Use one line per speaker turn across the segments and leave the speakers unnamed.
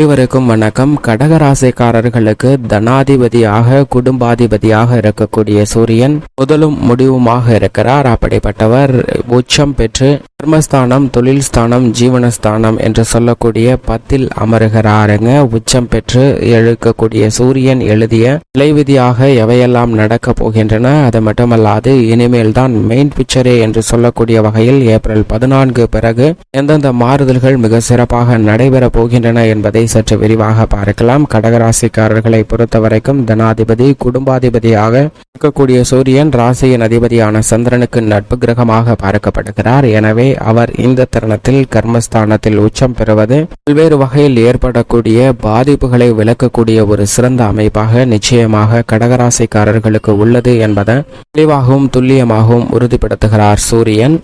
அனைவருக்கும் வணக்கம். கடகராசிக்காரர்களுக்கு தனாதிபதியாக குடும்பாதிபதியாக இருக்கக்கூடிய சூரியன் முதலும் முடிவுமாக இருக்கிறார். அப்படிப்பட்டவர் உச்சம் பெற்று கர்மஸ்தானம் தொழில் ஸ்தானம் ஜீவனஸ்தானம் என்று சொல்லக்கூடிய பத்தில் அமருகிறாருங்க. உச்சம் பெற்று எழுக்கக்கூடிய சூரியன் எழுதிய விதியாக எவையெல்லாம் நடக்க போகின்றன அது மட்டுமல்லாது இனிமேல் தான் மெயின் பிக்சரே என்று சொல்லக்கூடிய வகையில் ஏப்ரல் பதினான்கு பிறகு எந்தெந்த மாறுதல்கள் மிக சிறப்பாக நடைபெற போகின்றன என்பதை சற்று விரிவாக பார்க்கலாம். கடகராசிக்காரர்களை பொறுத்தவரைக்கும் தனாதிபதி குடும்பாதிபதியாக இருக்கக்கூடிய சூரியன் ராசியின் அதிபதியான சந்திரனுக்கு நட்பு கிரகமாக பார்க்கப்படுகிறார். எனவே அவர் இந்த தருணத்தில் கர்மஸ்தானத்தில் உச்சம் பெறுவது பல்வேறு வகையில் ஏற்படக்கூடிய பாதிப்புகளை விளக்கக்கூடிய ஒரு சிறந்த அமைப்பாக நிச்சயமாக கடகராசிக்காரர்களுக்கு உள்ளது என்பதை தெளிவாகவும் துல்லியமாகவும் உறுதிப்படுத்துகிறார் சூரியன்.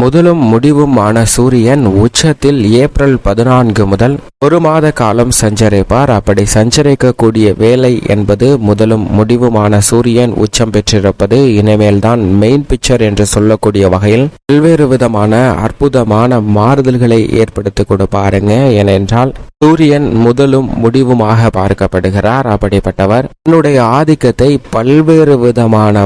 முதலும் முடிவுமான சூரியன் உச்சத்தில் ஏப்ரல் பதினான்கு முதல் ஒரு மாத காலம் சஞ்சரிப்பார். அப்படி சஞ்சரிக்கக்கூடிய வேலை என்பது முதலும் முடிவுமான சூரியன் உச்சம் பெற்றிருப்பது. இனிமேல்தான் மெயின் பிக்சர் என்று சொல்லக்கூடிய வகையில் பல்வேறு விதமான அற்புதமான மாறுதல்களை ஏற்படுத்தி கொடுப்பாருங்க ஏனென்றால் சூரியன் முதலும் முடிவுமாக பார்க்கப்படுகிறார். அப்படிப்பட்டவர் தன்னுடைய ஆதிக்கத்தை பல்வேறு விதமான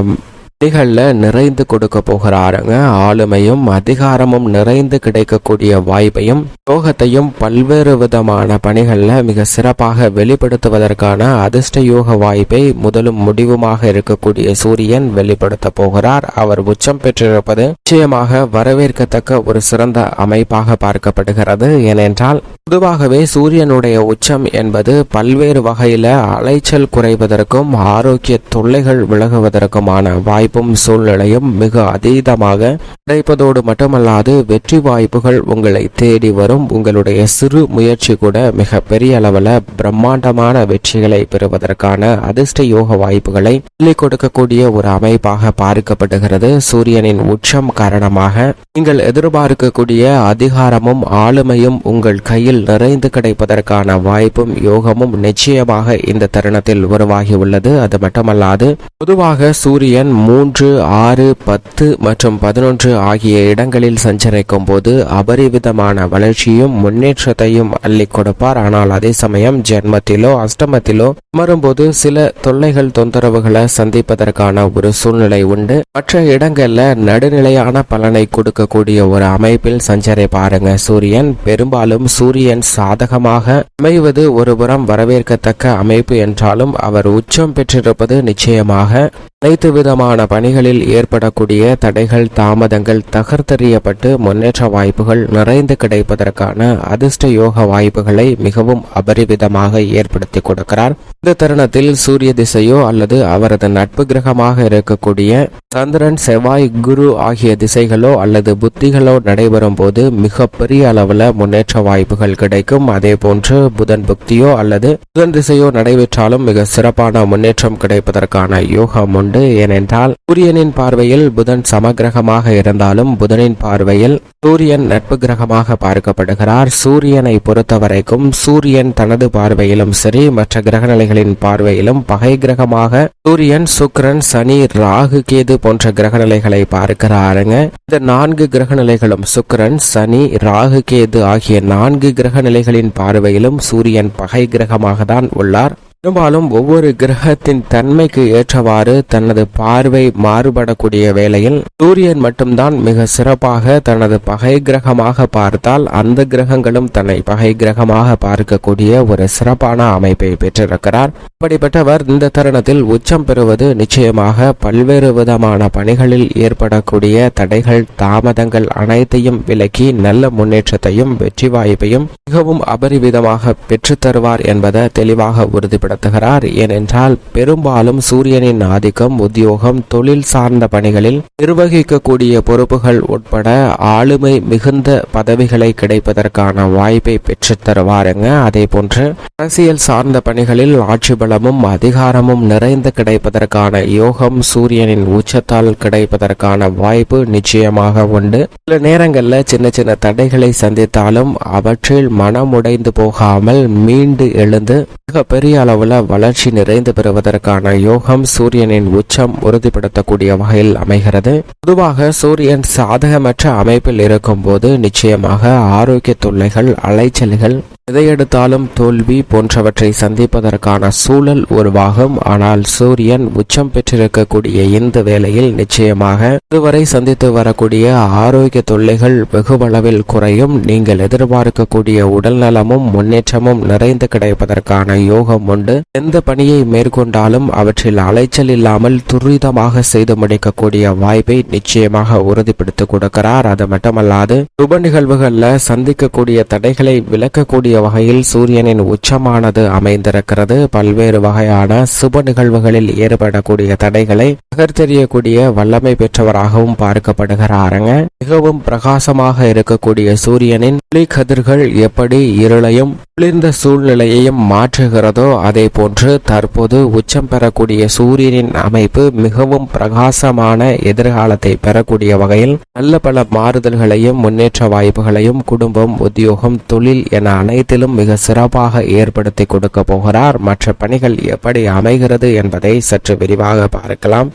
பணிகளில் நிறைந்து கொடுக்க போகிறாருங்க. ஆளுமையும் அதிகாரமும் நிறைந்து கிடைக்கக்கூடிய வாய்ப்பையும் யோகத்தையும் பல்வேறு விதமான பணிகளில் மிக சிறப்பாக வெளிப்படுத்துவதற்கான அதிர்ஷ்ட யோக வாய்ப்பை முதலும் முடிவுமாக இருக்கக்கூடிய சூரியன் வெளிப்படுத்த போகிறார். அவர் உச்சம் பெற்றிருப்பது நிச்சயமாக வரவேற்கத்தக்க ஒரு சிறந்த அமைப்பாக பார்க்கப்படுகிறது. ஏனென்றால் பொதுவாகவே சூரியனுடைய உச்சம் என்பது பல்வேறு வகையில அலைச்சல் குறைவதற்கும் ஆரோக்கிய தொல்லைகள் விலகுவதற்குமான வாய்ப்பு வாய்ப்பும் சூழ்நிலையும் மிக அதீதமாக கிடைப்பதோடு மட்டுமல்லாது வெற்றி வாய்ப்புகள் உங்களை தேடி வரும். உங்களுடைய சிறு முயற்சி கூட மிக பெரிய அளவில் பிரம்மாண்டமான வெற்றிகளை பெறுவதற்கான அதிர்ஷ்ட யோக வாய்ப்புகளை சொல்லிக் கொடுக்கக்கூடிய ஒரு அமைப்பாக பார்க்கப்படுகிறது. சூரியனின் உச்சம் காரணமாக நீங்கள் எதிர்பார்க்கக்கூடிய அதிகாரமும் ஆளுமையும் உங்கள் கையில் நிறைந்து கிடைப்பதற்கான வாய்ப்பும் யோகமும் நிச்சயமாக இந்த தருணத்தில் உருவாகியுள்ளது அது மட்டுமல்லாது பொதுவாக சூரியன் மூன்று ஆறு பத்து மற்றும் பதினொன்று ஆகிய இடங்களில் சஞ்சரிக்கும் போது அபரிவிதமான வளர்ச்சியும் முன்னேற்றத்தையும் அள்ளி கொடுப்பார். ஆனால் அதே சமயம் ஜென்மத்திலோ அஷ்டமத்திலோ அமரும்போது சில தொல்லைகள் தொந்தரவுகளை சந்திப்பதற்கான ஒரு சூழ்நிலை உண்டு. மற்ற இடங்கள்ல நடுநிலையான பலனை கொடுக்கக்கூடிய ஒரு அமைப்பில் சஞ்சரை பாருங்க. சூரியன் பெரும்பாலும் சூரியன் சாதகமாக அமைவது ஒருபுறம் வரவேற்கத்தக்க அமைப்பு என்றாலும் அவர் உச்சம் பெற்றிருப்பது நிச்சயமாக அனைத்து விதமான பணிகளில் ஏற்படக்கூடிய தடைகள் தாமதங்கள் தகர்த்தெறியப்பட்டு முன்னேற்ற வாய்ப்புகள் நிறைந்து கிடைப்பதற்கான அதிர்ஷ்ட யோக வாய்ப்புகளை மிகவும் அபரிவிதமாக ஏற்படுத்தி கொடுக்கிறார். இந்த தருணத்தில் சூரிய திசையோ அல்லது அவரது நட்பு கிரகமாக இருக்கக்கூடிய சந்திரன் செவ்வாய் குரு ஆகிய திசைகளோ அல்லது புத்திகளோ நடைபெறும் போது மிக பெரிய அளவில் முன்னேற்ற வாய்ப்புகள் கிடைக்கும். அதே போன்று புதன் புக்தியோ அல்லது புதன் திசையோ நடைபெற்றாலும் மிக சிறப்பான முன்னேற்றம் கிடைப்பதற்கான யோகம் உண்டு ஏனென்றால் சூரியனின் பார்வையில் புதன் சமகிரகமாக இருந்தாலும் புதனின் பார்வையில் சூரியன் நட்பு கிரகமாக பார்க்கப்படுகிறார். சூரியனை பொறுத்தவரைக்கும் சூரியன் தனது பார்வையிலும் சரி மற்ற கிரகநிலைகளின் பார்வையிலும் பகை கிரகமாக சூரியன் சுக்கரன் சனி ராகு கேது போன்ற கிரகநிலைகளை பார்க்கிறாருங்க. இந்த நான்கு கிரகநிலைகளும் சுக்கரன் சனி ராகு கேது ஆகிய நான்கு கிரகநிலைகளின் பார்வையிலும் சூரியன் பகை கிரகமாக தான் உள்ளார். பெரும்பாலும் ஒவ்வொரு கிரகத்தின் தன்மைக்கு ஏற்றவாறு தனது பார்வை மாறுபடக்கூடிய வேளையில் சூரியன் மட்டும்தான் மிக சிறப்பாக தனது பகை கிரகமாக பார்த்தால் அந்த கிரகங்களும் தன்னை பகை கிரகமாக பார்க்கக்கூடிய ஒரு சிறப்பான அமைப்பை பெற்றிருக்கிறார். அப்படிப்பட்டவர் இந்த தருணத்தில் உச்சம் பெறுவது நிச்சயமாக பல்வேறு விதமான பணிகளில் ஏற்படக்கூடிய தடைகள் தாமதங்கள் அனைத்தையும் விலக்கி நல்ல முன்னேற்றத்தையும் வெற்றி வாய்ப்பையும் மிகவும் அபரிவிதமாக பெற்றுத்தருவார் என்பதை தெளிவாக உறுதிப்படுத்த பயன்படுத்துகிறார் ஏனென்றால் பெரும்பாலும் சூரியனின் ஆதிக்கம் உத்தியோகம் தொழில் சார்ந்த பணிகளில் நிர்வகிக்கக்கூடிய பொறுப்புகள் உட்பட ஆளுமை மிகுந்த பதவிகளை கிடைப்பதற்கான வாய்ப்பை பெற்று தருவாருங்க. அதே போன்று அரசியல் சார்ந்த பணிகளில் ஆட்சி பலமும் அதிகாரமும் நிறைந்து கிடைப்பதற்கான யோகம் சூரியனின் உச்சத்தால் கிடைப்பதற்கான வாய்ப்பு நிச்சயமாக உண்டு. சில நேரங்களில் சின்ன சின்ன தடைகளை சந்தித்தாலும் அவற்றில் மனமுடைந்து போகாமல் மீண்டு எழுந்து மிக பெரிய அளவு அளவில் வளர்ச்சி நிறைந்து பெறுவதற்கான யோகம் சூரியனின் உச்சம் உறுதிப்படுத்தக்கூடிய வகையில் அமைகிறது. பொதுவாக சூரியன் சாதகமற்ற அமைப்பில் இருக்கும் போது நிச்சயமாக ஆரோக்கிய தொல்லைகள் அலைச்சல்கள் எதையெடுத்தாலும் தோல்வி போன்றவற்றை சந்திப்பதற்கான சூழல் உருவாகும். ஆனால் சூரியன் உச்சம் பெற்றிருக்கக்கூடிய இந்த வேளையில் நிச்சயமாக இதுவரை சந்தித்து வரக்கூடிய ஆரோக்கிய தொல்லைகள் வெகுவளவில் குறையும். நீங்கள் எதிர்பார்க்கக்கூடிய உடல் நலமும் முன்னேற்றமும் நிறைந்து கிடைப்பதற்கான யோகம் உண்டு. எந்த பணியை மேற்கொண்டாலும் அவற்றில் அலைச்சல் இல்லாமல் துரிதமாக செய்து முடிக்கக்கூடிய வாய்ப்பை நிச்சயமாக உறுதிப்படுத்தி கொடுக்கிறார். அது மட்டுமல்லாது சுப நிகழ்வுகளில் சந்திக்கக்கூடிய தடைகளை விளக்கக்கூடிய வகையில் சூரியனின் உச்சமானது அமைந்திருக்கிறது. பல்வேறு வகையான சுப நிகழ்வுகளில் ஏற்படக்கூடிய தடைகளை நகர்த்தெறியக்கூடிய வல்லமை பெற்றவராகவும் பார்க்கப்படுகிறாருங்க. மிகவும் பிரகாசமாக இருக்கக்கூடிய சூரியனின் ஒளி கதிர்கள் எப்படி இருளையும் குளிர்ந்த சூழ்நிலையையும் மாற்றுகிறதோ அதே போன்று தற்போது உச்சம் பெறக்கூடிய சூரியனின் அமைப்பு மிகவும் பிரகாசமான எதிர்காலத்தை பெறக்கூடிய வகையில் நல்ல பல மாறுதல்களையும் முன்னேற்ற வாய்ப்புகளையும் குடும்பம் உத்தியோகம் தொழில் என அனைத்திலும் மிக சிறப்பாக ஏற்படுத்தி கொடுக்க போகிறார். மற்ற பணிகள் எப்படி அமைகிறது என்பதை சற்று விரிவாக பார்க்கலாம்.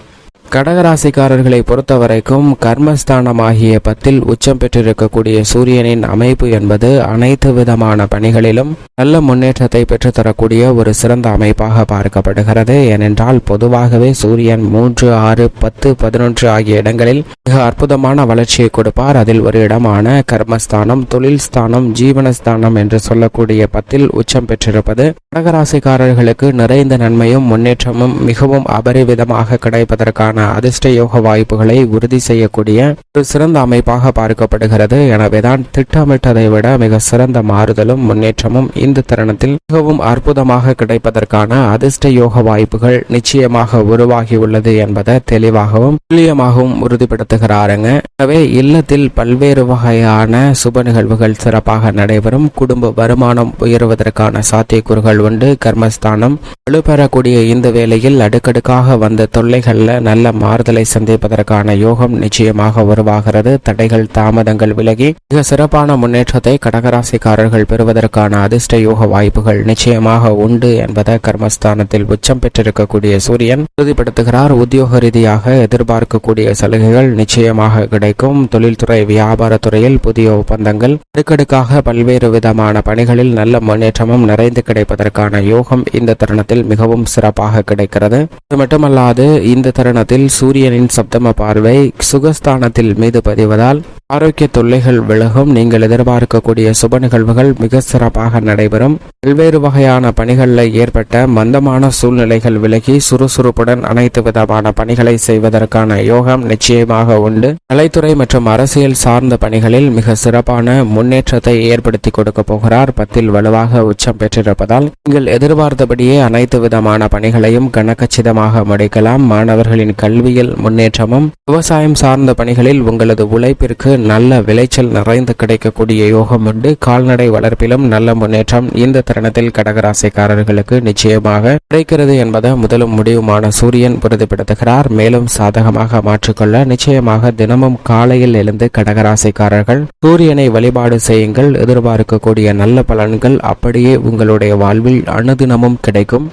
கடகராசிக்காரர்களை பொறுத்தவரைக்கும் கர்மஸ்தானமாகிய பத்தில் உச்சம் பெற்றிருக்கக்கூடிய சூரியனின் அமைப்பு என்பது அனைத்து விதமான பணிகளிலும் நல்ல முன்னேற்றத்தை பெற்றுத்தரக்கூடிய ஒரு சிறந்த அமைப்பாக பார்க்கப்படுகிறது. ஏனென்றால் பொதுவாகவே சூரியன் மூன்று ஆறு பத்து பதினொன்று ஆகிய இடங்களில் மிக அற்புதமான வளர்ச்சியை கொடுப்பார். அதில் ஒரு இடமான கர்மஸ்தானம் தொழில் ஸ்தானம் ஜீவனஸ்தானம் என்று சொல்லக்கூடிய பத்தில் உச்சம் பெற்றிருப்பது கடகராசிக்காரர்களுக்கு நிறைந்த நன்மையும் முன்னேற்றமும் மிகவும் அபரிவிதமாக கிடைப்பதற்கான அதிர்ஷ்ட யோக வாய்ப்புகளை உறுதி செய்யக்கூடிய ஒரு சிறந்த அமைப்பாக பார்க்கப்படுகிறது. எனவேதான் திட்டமிட்டதை விட மிக சிறந்த மாறுதலும் முன்னேற்றமும் இந்த தருணத்தில் மிகவும் அற்புதமாக கிடைப்பதற்கான அதிர்ஷ்ட யோக வாய்ப்புகள் நிச்சயமாக உருவாகியுள்ளது என்பதை தெளிவாகவும் துல்லியமாகவும் உறுதிப்படுத்துகிறாருங்க. எனவே இல்லத்தில் பல்வேறு வகையான சுப நிகழ்வுகள் சிறப்பாக நடைபெறும். குடும்ப வருமானம் உயர்வதற்கான சாத்தியக்கூறுகள் உண்டு. கர்மஸ்தானம் வலுப்பெறக்கூடிய இந்த வேளையில் அடுக்கடுக்காக வந்த தொல்லைகள்ல நல்ல மாறுதலை சந்திப்பதற்கான யோகம் நிச்சயமாக உருவாகிறது. தடைகள் தாமதங்கள் விலகி மிக சிறப்பான முன்னேற்றத்தை கடகராசிக்காரர்கள் பெறுவதற்கான அதிர்ஷ்ட யோக வாய்ப்புகள் நிச்சயமாக உண்டு என்பதை கர்மஸ்தானத்தில் உச்சம் பெற்றிருக்கக்கூடிய சூரியன் உறுதிப்படுத்துகிறார். உத்தியோக ரீதியாக எதிர்பார்க்கக்கூடிய சலுகைகள் நிச்சயமாக கிடைக்கும். தொழில்துறை வியாபாரத்துறையில் புதிய ஒப்பந்தங்கள் அடுக்கடுக்காக பல்வேறு விதமான பணிகளில் நல்ல முன்னேற்றமும் நிறைந்து கிடைப்பதற்கான யோகம் இந்த தருணத்தில் மிகவும் சிறப்பாக கிடைக்கிறது. அது மட்டுமல்லாது இந்த தருணத்தில் சூரியனின் சப்தம பார்வை சுகஸ்தானத்தில் மீது பதிவதால் ஆரோக்கிய தொல்லைகள் விலகும். நீங்கள் எதிர்பார்க்கக்கூடிய சுப நிகழ்வுகள் மிக சிறப்பாக நடைபெறும். பல்வேறு வகையான பணிகளில் ஏற்பட்ட மந்தமான சூழ்நிலைகள் விலகி சுறுசுறுப்புடன் அனைத்து விதமான பணிகளை செய்வதற்கான யோகம் நிச்சயமாக உண்டு. கலைத்துறை மற்றும் அரசியல் சார்ந்த பணிகளில் மிக சிறப்பான முன்னேற்றத்தை ஏற்படுத்தி கொடுக்க போகிறார். பத்தில் வலுவாக உச்சம் பெற்றிருப்பதால் நீங்கள் எதிர்பார்த்தபடியே அனைத்து விதமான பணிகளையும் கனக்கச்சிதமாக முடிக்கலாம். மாணவர்களின் கல்வியில் முன்னேற்றமும் விவசாயம் சார்ந்த பணிகளில் உங்களது உழைப்பிற்கு நல்ல விளைச்சல் நிறைந்து கிடைக்கக்கூடிய யோகம் உண்டு. கால்நடை வளர்ப்பிலும் நல்ல முன்னேற்றம். இந்த தருணத்தில் கடகராசிக்காரர்களுக்கு நிச்சயமாக கிடைக்கிறது என்பதை முதலும் முடிவுமான சூரியன் உறுதிப்படுத்துகிறார். மேலும் சாதகமாக மாற்றிக்கொள்ள நிச்சயமாக தினமும் காலையில் எழுந்து கடகராசிக்காரர்கள் சூரியனை வழிபாடு செய்யுங்கள். எதிர்பார்க்கக்கூடிய நல்ல பலன்கள் அப்படியே உங்களுடைய வாழ்வில் அனுதினமும் கிடைக்கும்.